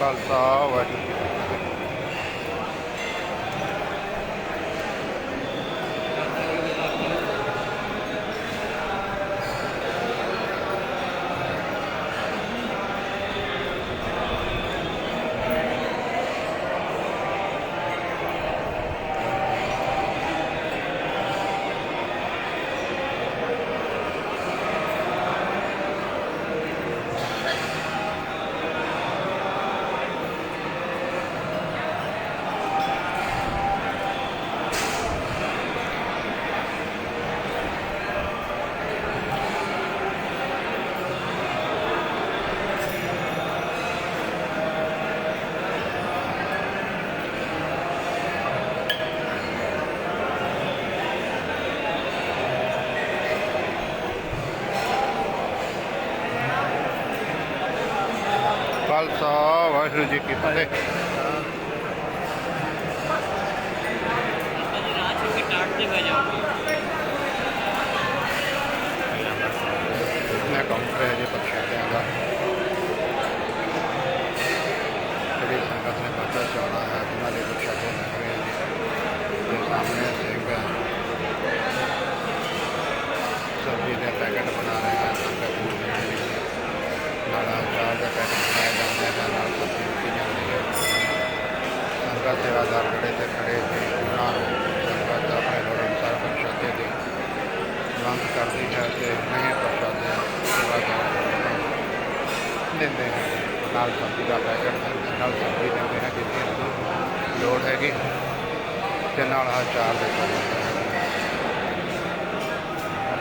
ਖਾਲਸਾ ਵਾਹਿਗੁਰੂ ਖਾਲਸਾ ਵਾਹਿਗੁਰੂ ਜੀ ਕੀ ਫਤਿਹ ਰਾਤ ਨੂੰ ਕਾਟਦੇ ਪੈ ਜਾਓਗੇ ਮੈਂ ਕਾਊਂਟਰ ਹੈ ਜੀ ਪ੍ਰਸ਼ਾਦਿਆਂ ਦਾ ਜਿਹੜੀ ਸੰਗਤ ਨੇ ਬੱਚਾ ਚੋਣਾ ਹੈ ਉਹਨਾਂ ਦੇ ਪ੍ਰਸ਼ਾਦੇ ਲੱਗ ਰਹੇ ਨੇ ਤੇ ਸਾਹਮਣੇ ਸਿੰਘ ਸਬਜ਼ੀ ਦੇ ਪੈਕਟ ਬਣਾ ਰਹੇ ਹਨ ਸੰਗਤ ਨੂੰ ਦੇਣ ਲਈ ਨਾਲ ਚਾਰ ਦਾ ਪੈਕਟ ਬਣਾਇਆ ਜਾਂਦਾ ਹੈ ਨਾਲ ਸਬਜ਼ੀ ਦਿੱਤੀ ਜਾਂਦੀ ਹੈ ਸੰਗਤ ਸੇਵਾਦਾਰ ਖੜੇ ਤੇ ਖੜੇ ਤੇ ਉਹਨਾਂ ਨੂੰ ਸੰਗਤ ਆਪਣੇ ਗੁਰੂ ਅਨੁਸਾਰ ਪ੍ਰਸ਼ਾਦੇ ਦੀ ਮੰਗ ਕਰਦੀ ਹੈ ਤੇ ਨਹੀਂ ਪ੍ਰਸ਼ਾਦੇ ਸੇਵਾਦਾਰ ਦਿੰਦੇ ਹਨ। ਨਾਲ ਸਬਜ਼ੀ ਦਾ ਪੈਕਟ ਦਿੰਦੇ ਨਾਲ ਸਬਜ਼ੀ ਦਿੰਦੇ ਹਨ ਜਿੱਥੇ ਲੋੜ ਹੈਗੀ ਤੇ ਨਾਲ ਆਹ ਚਾਰ ਦੇ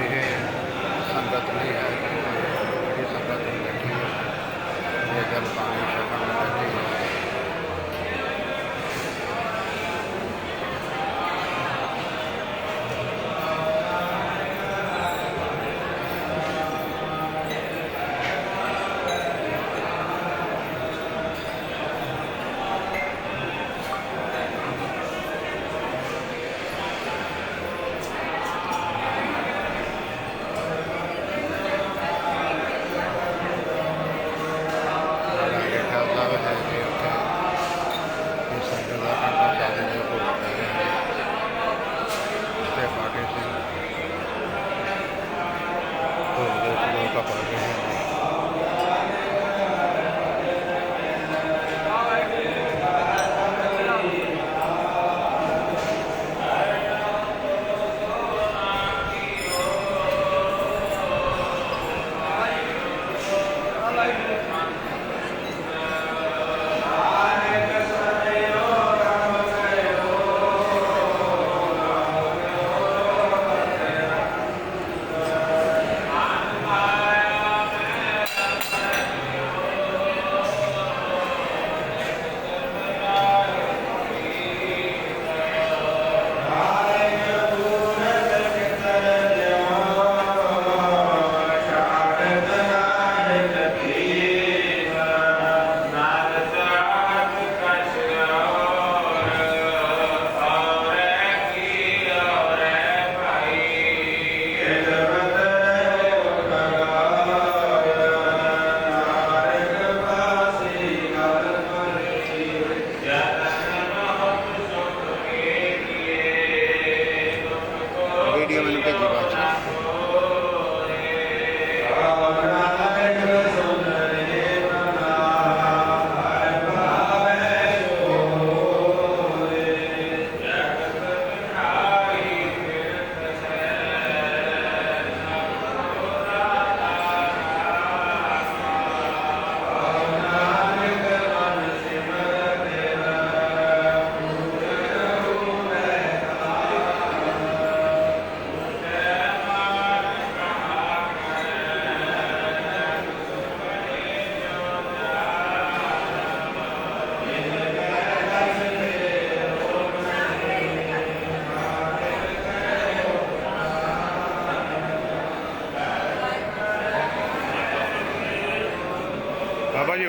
ਇਹ ਸੰਗਤ ਨਹੀਂ ਹੈ ਜਿਹੜੀ ਸੰਗਤ ਨਹੀਂ ਬੈਠੀ ਹੈ। ਇਹ ਜਲ ਪਾਣੀ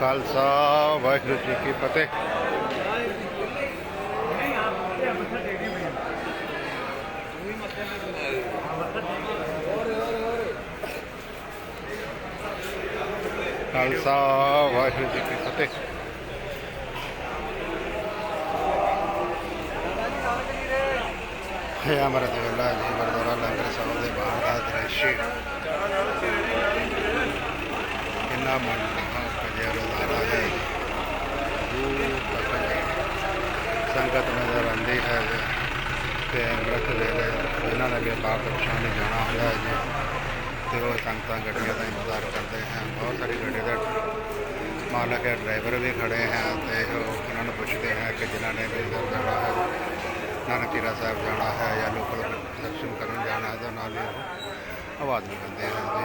ਖਾਲਸਾ, ਵਾਹਿਗੁਰੂ ਜੀ ਕੀ ਫਤਿਹ। ਖਾਲਸਾ, ਵਾਹਿਗੁਰੂ ਜੀ ਕੀ ਫਤਿਹ। ਹੈ ਅਮਰਤ ਵੇਲਾ ਜੀ, ਗੁਰਦੁਆਰਾ ਲੰਗਰ ਸਾਹਿਬ ਦੇ ਬਾਹਰ ਦਾ ਦ੍ਰਿਸ਼। ਕਿੰਨਾ ਮਨ ਸੰਗਤ ਨਜ਼ਰ ਆਉਂਦੀ ਹੈ ਜੀ ਤੇ ਅੰਮ੍ਰਿਤ ਵੇਲੇ ਇਹਨਾਂ ਨੇ ਵੀ ਬਾਹਰ ਪਰਸ਼ਾਨ ਨੇ ਜਾਣਾ ਹੁੰਦਾ ਹੈ ਜੀ, ਤੇ ਉਹ ਸੰਗਤਾਂ ਗੱਡੀਆਂ ਦਾ ਇੰਤਜ਼ਾਰ ਕਰਦੇ ਹਨ। ਬਹੁਤ ਸਾਰੀ ਗੱਡੀ ਦਾ ਮਾਲਕ ਹੈ, ਡਰਾਈਵਰ ਵੀ ਖੜੇ ਹਨ ਤੇ ਉਹਨਾਂ ਨੂੰ ਪੁੱਛਦੇ ਹਨ ਕਿ ਜਿਨ੍ਹਾਂ ਨੇ ਵੀ ਇੱਧਰ ਜਾਣਾ ਹੈ, ਨਾਨਕੀਰਾ ਸਾਹਿਬ ਜਾਣਾ ਹੈ ਜਾਂ ਲੋਕਲ ਦਰਸ਼ਨ ਕਰਨ ਜਾਣਾ ਹੈ ਤਾਂ ਨਾਲ ਹੀ ਉਹ ਆਵਾਜ਼ ਲਗਾਉਂਦੇ ਹਨ ਜੀ।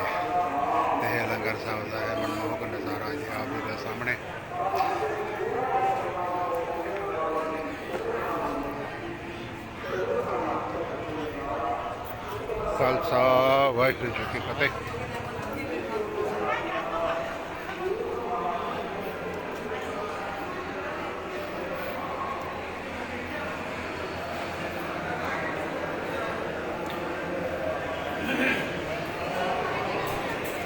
ਇਹ ਲੰਗਰ ਸਾਹਿਬ ਦਾ ਹੈ, ਮਨਮੋਹਕ ਨਜ਼ਾਰਾ ਜੀ ਆਪ ਜੀ ਦੇ ਸਾਹਮਣੇ। ਖਾਲਸਾ, ਵਾਹਿਗੁਰੂ ਜੀ ਕੀ ਫਤਿਹ।